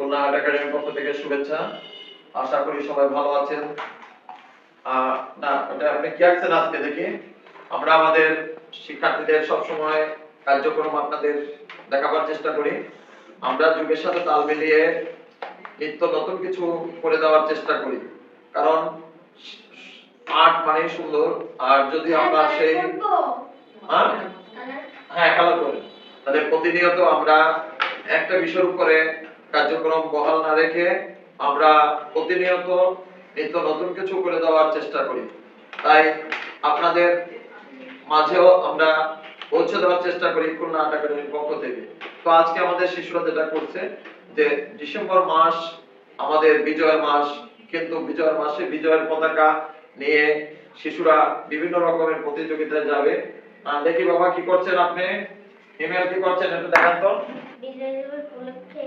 Khulna art একাডেমির পক্ষ থেকে শুভেচ্ছা। আশা করি সবাই ভালো আছেন। না ওটা আপনি কি আজকে দেখি? আমরা আমাদের শিক্ষার্থীদের সব সময় কার্যক্রম আপনাদের দেখাবার চেষ্টা করি। আমরা যুগের সাথে তাল মিলিয়ে নিত্য নতুন কিছু করে দেওয়ার চেষ্টা করি। কারণ আর্ট মানে সুন্দর আর যদি আমরা সেই হ্যাঁ? হ্যাঁ খেলা করি তাহলে প্রতিনিয়ত আমরা একটা বিষয়ের উপরে কার্যক্রম বহাল না রেখে আমরা প্রতিনিয়ত নিত্য নতুন কিছু করে দেওয়ার চেষ্টা করি। তাই আপনাদের মাঝেও আমরা পৌঁছে দেওয়ার চেষ্টা করি খুলনা আর্ট একাডেমির পক্ষ থেকে। তো আজকে আমাদের শিশুরা যেটা করছে, যে ডিসেম্বর মাস আমাদের বিজয় মাস, কিন্তু বিজয়ের মাসে বিজয়ের পতাকা নিয়ে শিশুরা বিভিন্ন রকমের প্রতিযোগিতায় যাবে। দেখি বাবা, কি করছেন আপনি? হিমেল কি করছেন একটু দেখান তো। বিজয় দিবস উপলক্ষে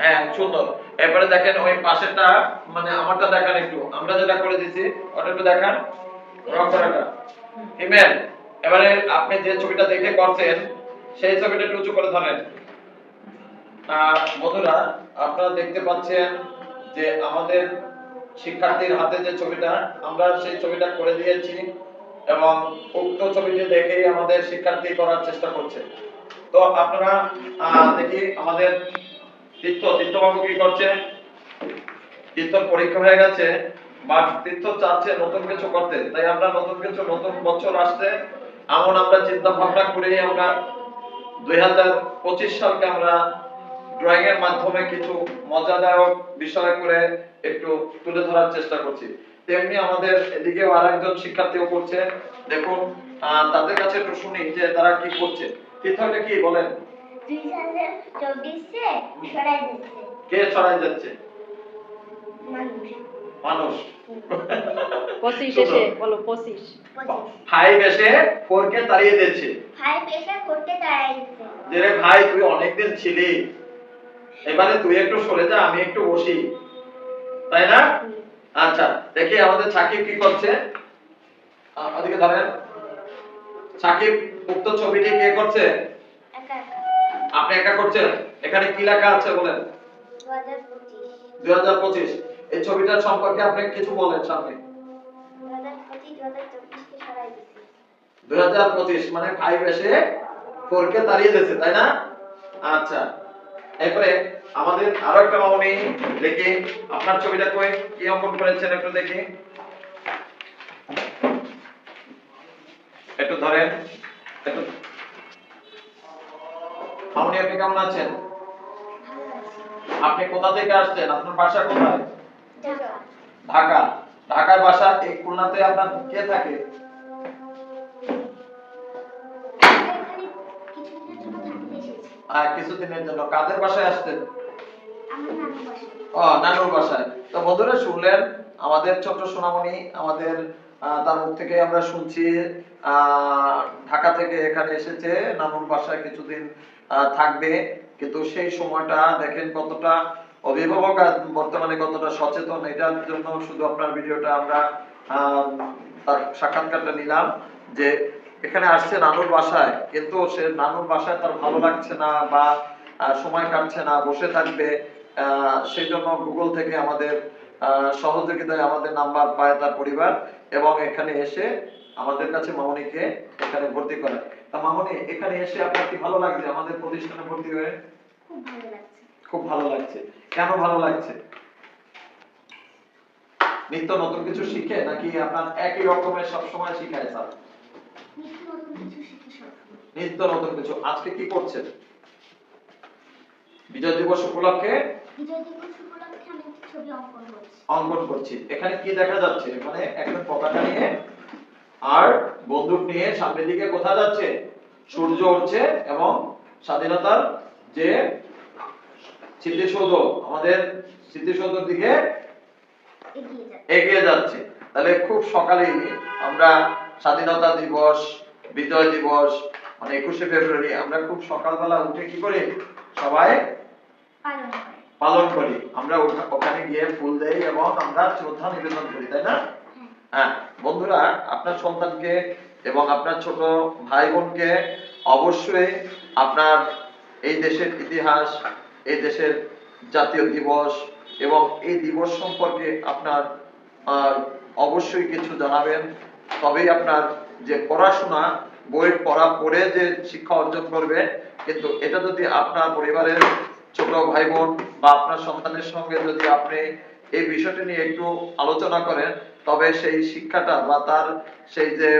হ্যাঁ সুন্দর। দেখেন ওই মানে আমারটা দেখান একটু। আমরা যেটা করে দিছি, ওটা দেখান। হিমেল, এবারে আপনি যে ছবিটা দেখে করছেন, সেই ছবিটা একটু উঁচু করে ধরেন। বন্ধুরা, আপনারা দেখতে পাচ্ছেন যে আমাদের শিক্ষার্থীর হাতে যে ছবিটা, আমরা সেই ছবিটা করে দিয়েছি এবং উক্ত ছবিটি দেখেই আমাদের শিক্ষার্থী করার চেষ্টা করছে। তো আপনারা দেখি আমাদের তীর্থ, তীর্থবাবু কি করছে? তীর্থর পরীক্ষা হয়ে গেছে, বা তীর্থ চাচ্ছে নতুন কিছু করতে। তাই আমরা নতুন কিছু, নতুন বছর আসছে। এমন আমরা চিন্তা ভাবনা করে, আমরা দুই হাজার পঁচিশ সালকে আমরা ড্রয়িং এর মাধ্যমে কিছু মজাদায়ক বিষয় করে একটু তুলে ধরার চেষ্টা করছি। তেমনি আমাদের এদিকেও আরেকজন শিক্ষার্থীও করছে। দেখুন তাদের কাছে একটু শুনি যে তারা কি করছে। তীর্থটা কি বলেন? কে ছড়াই যাচ্ছে? মানুষ। পঁচিশ এসে বলো পঁচিশ। ফাইভ এসে ফোর কে তাড়িয়ে দিচ্ছে। ফাইভ এসে দিচ্ছে যে ভাই তুই অনেকদিন ছিলি। এবারে তুই একটু সরে যা আমি একটু বসি। তাই না? আচ্ছা দেখি আমাদের সাকিব কি করছে। ওদিকে ধরেন। সাকিব উক্ত ছবিটি কে করছে? একা আপনি একা করছেন? এখানে কি লেখা আছে বলেন? দু হাজার পঁচিশ। দুই হাজার পঁচিশ। এই ছবিটার সম্পর্কে আপনি কিছু বলেন সামনে। দু হাজার পঁচিশ দু হাজার চব্বিশকে সরাই দিচ্ছে দুই হাজার পঁচিশ মানে ফাইভ এসে ফোর কে তাড়িয়ে দিয়েছে তাই না? আচ্ছা। এরপরে আমাদের আরও একটা মামনি দেখি আপনার ছবিটা কই কি অঙ্কন করেছেন একটু দেখি। একটু ধরেন। মামনি আপনি কেমন আছেন? আপনি কোথা থেকে আসছেন? আপনার বাসা কোথায়? ঢাকা। ঢাকায় বাসা এই খুলনাতে আপনার কে থাকে? আমরা কিছুদিনের জন্য। কাদের বাসায় বাসা ও নানুর বাসায়। তো বন্ধুরা শুনলেন আমাদের ছোট্ট সোনামণি আমাদের তার মুখ থেকে আমরা শুনছি ঢাকা থেকে এখানে এসেছে, নানুর বাসায় কিছুদিন থাকবে। কিন্তু সেই সময়টা দেখেন কতটা অভিভাবক বর্তমানে কতটা সচেতন, এটার জন্য শুধু আপনার ভিডিওটা আমরা তার সাক্ষাৎকারটা নিলাম যে এখানে আসছে নানুর বাসায়, কিন্তু সে নানুর বাসায় তার ভালো লাগছে না বা সময় কাটছে না, বসে থাকবে। সেই জন্য গুগল থেকে আমাদের সহযোগিতায় আমাদের নাম্বার পায় তার পরিবার এবং এখানে এসে আমাদের কাছে মামনিকে এখানে ভর্তি করে তা মামনি এখানে এসে আপনার কি ভালো লাগছে? আমাদের প্রতিষ্ঠানে ভর্তি হয়ে? খুব ভালো লাগছে। খুব ভালো লাগছে। কেন ভালো লাগছে? নিত্য নতুন কিছু শিখে নাকি আপনার একই রকমের সব সময় শিখায় স্যার? নিত্য নতুন কিছু নিত্য নতুন কিছু। আজকে কি করছেন? বিজয় দিবস উপলক্ষে? বিজয় দিবস উপলক্ষে আমি একটি ছবি অঙ্কন করছি। এখানে কি দেখা যাচ্ছে? এখানে একজন পতাকা নিয়ে আর বন্দুক নিয়ে সামনের দিকে কোথায় যাচ্ছে? সূর্য উঠছে এবং স্বাধীনতার যে স্মৃতিসৌধ আমাদের স্মৃতিসৌধের দিকে এগিয়ে যাচ্ছে। তাহলে খুব সকালেই আমরা স্বাধীনতা দিবস বিজয় দিবস মানে একুশে ফেব্রুয়ারি আমরা খুব সকালবেলা উঠে কি করি? সবাই পালন করে। পালন করি। আমরা ওখানে গিয়ে ফুল দেই এবং আমরা শ্রদ্ধা নিবেদন করি, তাই না? হ্যাঁ বন্ধুরা, আপনার সন্তানকে এবং আপনার ছোট ভাই বোনকে অবশ্যই আপনার এই দেশের ইতিহাস, এই দেশের জাতীয় দিবস এবং এই দিবস সম্পর্কে আপনার অবশ্যই কিছু জানাবেন। তবেই আপনার যে পড়াশোনা বই পড়া পড়ে যে শিক্ষা অর্জন করবে, কিন্তু এটা যদি আপনার পরিবারের ছোট ভাই বোন বা আপনার সন্তানের সঙ্গে যদি আপনি এই বিষয়টি নিয়ে একটু আলোচনা করেন, তবে সেই শিক্ষাটা বা তার সেই যে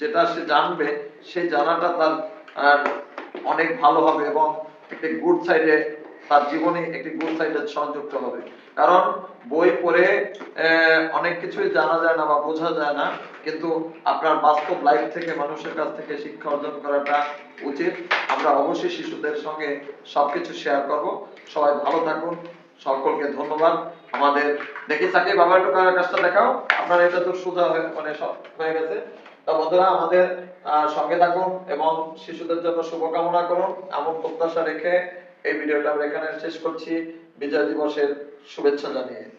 যেটা সে জানবে, সেই জানাটা তার অনেক ভালো হবে এবং একটি গুড সাইডে তার জীবনে একটি গুড সাইডে সংযুক্ত হবে। কারণ বই পড়ে অনেক কিছুই জানা যায় না বা বোঝা যায় না, কিন্তু আপনার বাস্তব লাইফ থেকে, মানুষের কাছ থেকে শিক্ষা অর্জন করাটা উচিত। আমরা অবশ্যই শিশুদের সঙ্গে সবকিছু শেয়ার করব। সবাই ভালো থাকুন। সকলকে ধন্যবাদ। আমাদের দেখি সাকিব বাবার একটু কাজটা দেখাও। আপনার এটা তো সোজা হয়ে মানে সব হয়ে গেছে। তা বন্ধুরা, আমাদের সঙ্গে থাকুন এবং শিশুদের জন্য শুভকামনা করুন। এমন প্রত্যাশা রেখে এই ভিডিওটা আমরা এখানে শেষ করছি। বিজয় দিবসের শুভেচ্ছা জানিয়ে।